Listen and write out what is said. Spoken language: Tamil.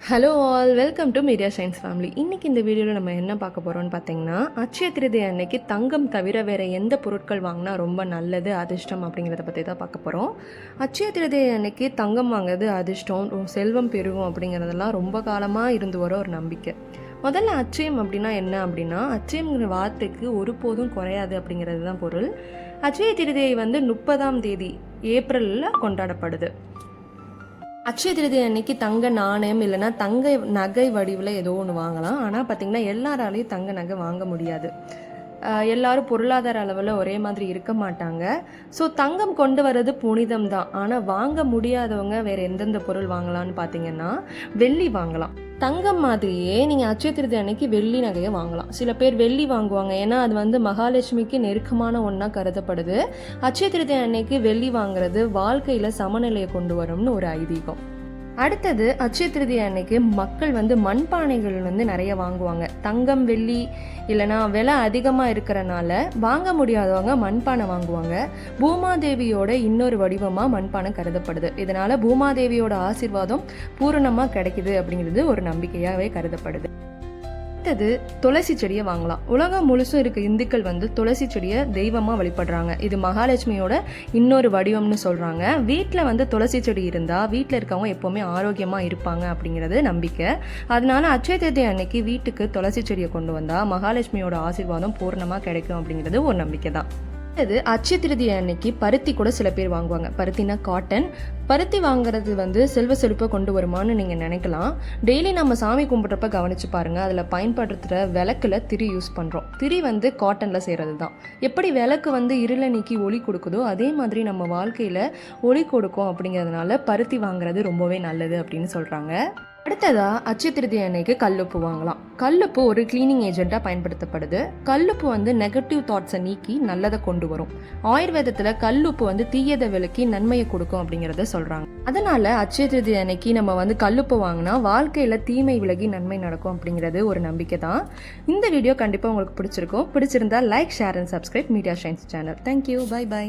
Hello all welcome to media science family இன்றைக்கி இந்த வீடியோவில் நம்ம என்ன பார்க்க போகிறோம்னு பார்த்தீங்கன்னா அச்சய திருதி அன்னைக்கு தங்கம் தவிர வேறு எந்த பொருட்கள் வாங்கினா ரொம்ப நல்லது அதிர்ஷ்டம் அப்படிங்கிறத பற்றி தான் பார்க்க போகிறோம் அட்சய திருதி அன்னைக்கு தங்கம் வாங்குறது அதிர்ஷ்டம் செல்வம் பெருகும் அப்படிங்கிறதெல்லாம் ரொம்ப காலமாக இருந்து வர ஒரு நம்பிக்கை. முதல்ல அச்சயம் அப்படின்னா என்ன அப்படின்னா அச்சயம்ங்கிற வார்த்தைக்கு ஒருபோதும் குறையாது அப்படிங்கிறது தான் பொருள். அச்சய திருதியை வந்து முப்பதாம் தேதி ஏப்ரலில் கொண்டாடப்படுது. அட்சய திருதி அன்னைக்கு தங்க நாணயம் இல்லைன்னா தங்க நகை வடிவில் ஏதோ ஒன்று வாங்கலாம். ஆனால் பார்த்தீங்கன்னா எல்லாராலையும் தங்க நகை வாங்க முடியாது. எல்லாரும் பொருளாதார அளவில் ஒரே மாதிரி இருக்க மாட்டாங்க. ஸோ தங்கம் கொண்டு வர்றது புனிதம் தான் ஆனால் வாங்க முடியாதவங்க வேறு எந்தெந்த பொருள் வாங்கலாம்னு பார்த்தீங்கன்னா வெள்ளி வாங்கலாம். தங்கம் மாதிரியே நீங்கள் அட்சய திருதி அன்னைக்கு வெள்ளி நகையை வாங்கலாம். சில பேர் வெள்ளி வாங்குவாங்க. ஏன்னா அது வந்து மகாலட்சுமிக்கு நெருக்கமான ஒன்றா கருதப்படுது. அச்சய திருதி அன்னைக்கு வெள்ளி வாங்குறது வாழ்க்கையில் சமநிலையை கொண்டு வரும்னு ஒரு ஐதீகம். அடுத்தது அச்சய திருதி அன்னைக்கு மக்கள் வந்து மண்பானைகள் வந்து நிறைய வாங்குவாங்க. தங்கம் வெள்ளி இல்லைனா விலை அதிகமாக இருக்கிறனால வாங்க முடியாதவங்க மண்பானை வாங்குவாங்க. பூமாதேவியோட இன்னொரு வடிவமாக மண்பானை கருதப்படுது. இதனால பூமாதேவியோட ஆசீர்வாதம் பூரணமாக கிடைக்குது அப்படிங்கிறது ஒரு நம்பிக்கையாகவே கருதப்படுது. அடுத்தது துளசி செடியை வாங்கலாம். உலகம் முழுசும் இருக்க இந்துக்கள் வந்து துளசி செடியை தெய்வமாக வழிபடுறாங்க. இது மகாலட்சுமியோட இன்னொரு வடிவம்னு சொல்கிறாங்க வீட்டில் வந்து துளசி செடி இருந்தால் வீட்டில் இருக்கவங்க எப்போவுமே ஆரோக்கியமாக இருப்பாங்க அப்படிங்கிறது நம்பிக்கை. அதனால அச்சய தேதி அன்னைக்கு வீட்டுக்கு துளசி செடியை கொண்டு வந்தால் மகாலட்சுமியோட ஆசீர்வாதம் பூர்ணமாக கிடைக்கும் அப்படிங்கிறது ஒரு நம்பிக்கை தான் அடுத்தது அச்சய திருதி அன்னைக்கு பருத்தி கூட சில பேர் வாங்குவாங்க. பருத்தினா காட்டன் பருத்தி வாங்குறது வந்து செல்வ செழிப்பை கொண்டு வருமான்னு நீங்கள் நினைக்கலாம். டெய்லி நம்ம சாமி கும்பிட்றப்ப கவனிச்சு பாருங்க. அதில் பயன்படுத்துகிற விளக்கில் திரி யூஸ் பண்ணுறோம் திரி வந்து காட்டனில் செய்கிறது தான் எப்படி விளக்கு வந்து இருளை நீக்கி ஒளி கொடுக்குதோ அதே மாதிரி நம்ம வாழ்க்கையில் ஒளி கொடுக்கும் அப்படிங்கிறதுனால பருத்தி வாங்குறது ரொம்பவே நல்லது அப்படின்னு சொல்கிறாங்க அடுத்ததா அச்சய திருதி அன்னைக்கு கல்லுப்பு வாங்கலாம். கல்லுப்பு ஒரு கிளீனிங் ஏஜென்ட்டாக பயன்படுத்தப்படுது. கல்லுப்பு வந்து நெகட்டிவ் தாட்ஸை நீக்கி நல்லதை கொண்டு வரும். ஆயுர்வேதத்தில் கல்லுப்பு வந்து தீயதை விலக்கி நன்மையை கொடுக்கும் அப்படிங்கிறத சொல்கிறாங்க அதனால அச்சய திருதி அன்னைக்கு நம்ம வந்து கல்லுப்பு வாங்கினா வாழ்க்கையில் தீமை விலகி நன்மை நடக்கும் அப்படிங்கிறது ஒரு நம்பிக்கை தான். இந்த வீடியோ கண்டிப்பாக உங்களுக்கு பிடிச்சிருக்கும். பிடிச்சிருந்தா like share and subscribe media shines channel thank you bye bye